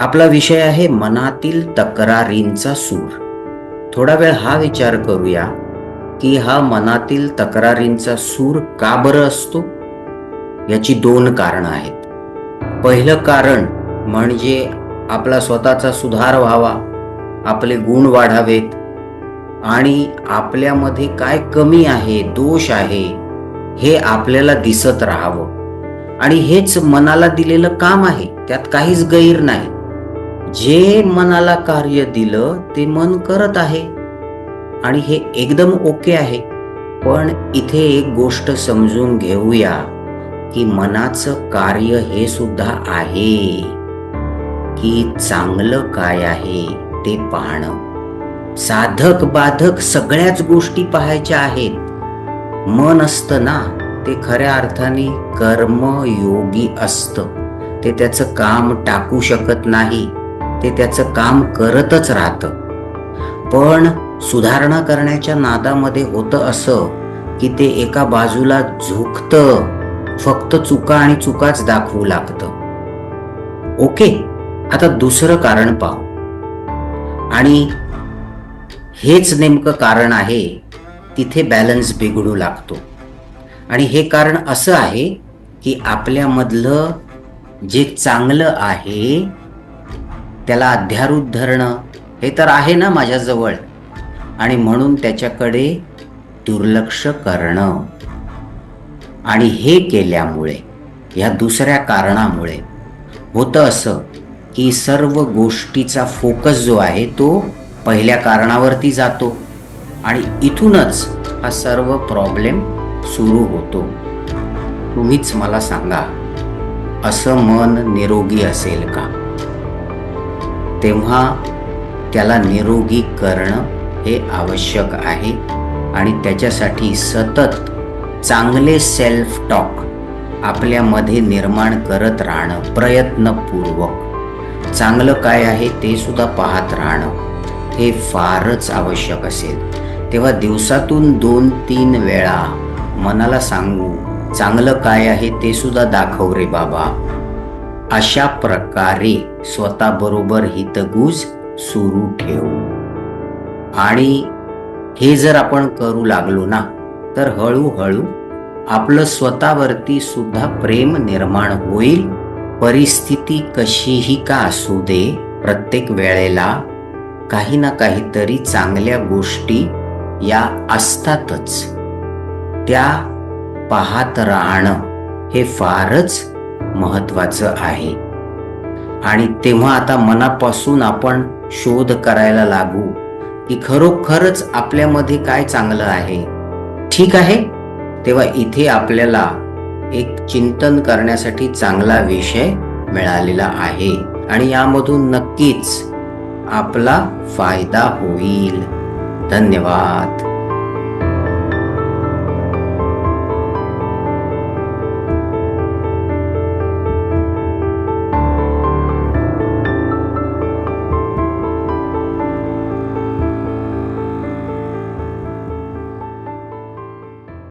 आपला विषय आहे मनातील तक्रारींचा सूर. थोडा वेळ हा विचार करूया की हा मनातील तक्रारींचा सूर का बरं असतो? याची दोन कारणं आहेत. पहिलं कारण म्हणजे आपला स्वतःचा सुधार व्हावा आपले गुण वाढावेत आणि आपल्यामध्ये काय कमी आहे दोष आहे हे आपल्याला दिसत राहावं. आणि हेच मनाला दिलेलं काम आहे त्यात काहीच गैर नाही. जे मनाला कार्य दिलं ते मन करत आहे. आणि हे एकदम ओके आहे. पण इथे एक गोष्ट समजून घेऊया की मनाचं कार्य हे सुद्धा आहे. की चांगलं काय आहे ते पाहणं. साधक बाधक सगळ्याच गोष्टी पाहायच्या आहेत. मन असतं ना ते खऱ्या अर्थाने कर्मयोगी असतं. ते त्याचं काम टाकू शकत नाही. ते त्याचं काम करतच राहतं. पण सुधारणा करण्याच्या नादामध्ये होतं असं की ते एका बाजूला झुकतं फक्त चुका आणि चुकाच दाखवू लागतं. ओके आता दुसरं कारण पाहू. आणि हेच नेमकं कारण आहे तिथे बॅलन्स बिघडू लागतो. आणि हे कारण असं आहे की आपल्यामधलं जे चांगलं आहे त्याला अध्यारूत धरणं हे तर आहे ना माझ्याजवळ. आणि म्हणून त्याच्याकडे दुर्लक्ष करणं. आणि हे केल्यामुळे या दुसऱ्या कारणामुळे होतं असं की सर्व गोष्टीचा फोकस जो आहे तो पहिल्या कारणावरती जातो. आणि इथूनच हा सर्व प्रॉब्लेम सुरू होतो. तुम्हीच मला सांगा असं मन निरोगी असेल का? तेव्हा त्याला निरोगी करणं हे आवश्यक आहे आणि त्याच्यासाठी सतत चांगले सेल्फ टॉक आपल्यामध्ये निर्माण करत राहणं प्रयत्नपूर्वक. चांगलं काय आहे ते सुद्धा पाहत राहणं हे फारच आवश्यक असेल. तेव्हा दिवसातून दोन तीन वेळा मनाला सांगू चांगलं काय आहे ते सुद्धा दाखव रे बाबा. अशा प्रकारे स्वतःबरोबर हितगुज सुरू ठेवू. आणि हे जर आपण करू लागलो ना तर हळूहळू आपलं स्वतःवरती सुद्धा प्रेम निर्माण होईल. परिस्थिती कशीही का असू दे प्रत्येक वेळेला काही ना काहीतरी चांगल्या गोष्टी या असतातच. त्या पाहत राहणं हे फारच महत्वाचं आहे. आणि तेव्हा आता मनापासून आपण शोध करायला लागू की खरोखरच आपल्यामध्ये काय चांगलं आहे. ठीक आहे? तेव्हा इथे आपल्याला एक चिंतन करण्यासाठी चांगला विषय मिळालेला आहे. आणि यामधून नक्कीच आपला फायदा होईल. धन्यवाद.